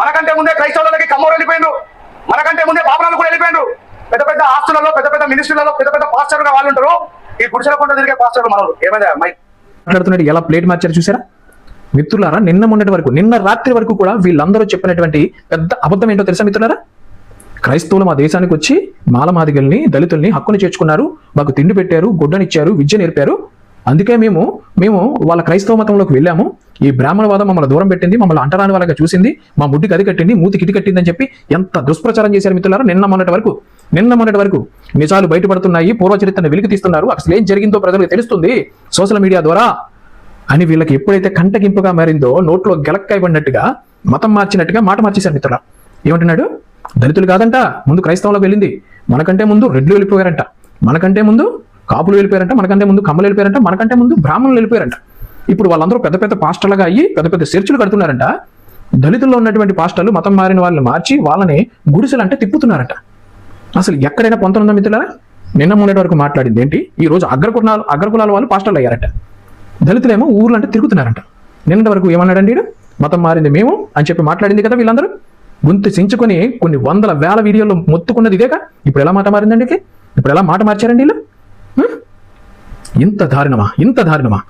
మనకంటే ముందే క్రైస్తవులకి కమ్మోరు వెళ్ళిపోయిండు మనకంటే ముందే బాబురాలు కూడా వెళ్ళిపోయిండు పెద్ద పెద్ద ఆస్తులలో పెద్ద పెద్ద మినిస్ట్రీలలో పెద్ద పెద్ద పాస్టర్గా వాళ్ళు ఉంటారు. ఈ గుడిసెల కొండ తిరిగే పాస్టర్లు మనలు ఏమైనా మైక్ మాట్లాడుతున్నాడు ఎలా ప్లేట్ మార్చారు చూసారా? మిత్రులారా నిన్న మొన్నటి వరకు నిన్న రాత్రి వరకు కూడా వీళ్ళందరూ చెప్పినటువంటి పెద్ద అబద్ధం ఏంటో తెలుసా మిత్రులారా? క్రైస్తవులు మా దేశానికి వచ్చి మాలమాదిగల్ని దళితుల్ని హక్కుని చేర్చుకున్నారు. మాకు తిండి పెట్టారు గుడ్డనిచ్చారు విద్య నేర్పారు. అందుకే మేము మేము వాళ్ళ క్రైస్తవ మతంలోకి వెళ్ళాము. ఈ బ్రాహ్మణవాదం మమ్మల్ని దూరం పెట్టింది మమ్మల్ని అంటరాని వాళ్ళగా చూసింది మా ముడ్డి అది కట్టింది మూతి కిటి కట్టింది అని చెప్పి ఎంత దుష్ప్రచారం చేశారు మిత్రులారా? నిన్న మొన్నటి వరకు నిన్న మొన్నటి వరకు నిజాలు బయటపడుతున్నాయి పూర్వ చరిత్రను వెలికి తీస్తున్నారు. అసలు ఏం జరిగిందో ప్రజలకు తెలుస్తుంది సోషల్ మీడియా ద్వారా. అని వీళ్ళకి ఎప్పుడైతే కంటగింపుగా మారిందో నోట్లో గెలక్కాయబడినట్టుగా మతం మార్చినట్టుగా మాట మార్చేశారు మిత్రుల ఏమంటున్నాడు? దళితులు కాదంట ముందు క్రైస్తవంలోకి వెళ్ళింది. మనకంటే ముందు రెడ్లు వెళ్ళిపోయారంట. మనకంటే ముందు కాపులు వెళ్ళిపోయారంట మనకంటే ముందు కమ్మలు వెళ్ళిపోయారంట మనకంటే ముందు బ్రాహ్మణులు వెళ్ళిపోయారంట. ఇప్పుడు వాళ్ళందరూ పెద్ద పెద్ద పాస్టర్లుగా అయ్యి పెద్ద పెద్ద చర్చిలు కడుతున్నారంట. దళితుల్లో ఉన్నటువంటి పాస్టర్లు మతం మారిన వాళ్ళని మార్చి వాళ్ళని గుడిసెలు అంటే తిప్పుతున్నారంట. అసలు ఎక్కడైనా పొంతన మిత్రులారా? నిన్న మొన్నటి వరకు మాట్లాడింది ఏంటి? ఈ రోజు అగ్రకులాలు అగ్రకులాల వాళ్ళు పాస్టర్లు అయ్యారట. దళితులేమో ఊర్లు అంటే తిరుగుతున్నారంట. నిన్నటి వరకు ఏమన్నాడండి మతం మారింది మేము అని చెప్పి మాట్లాడింది కదా వీళ్ళందరూ? గొంతు చించుకొని కొన్ని వందల వేల వీడియోలు మొత్తుకున్నది ఇదేగా? ఇప్పుడు ఎలా మాట మారిందండి ఇప్పుడు ఎలా మాట మార్చారండి వీళ్ళు? ఇంత దారుణమా? ఇంత దారుణమా?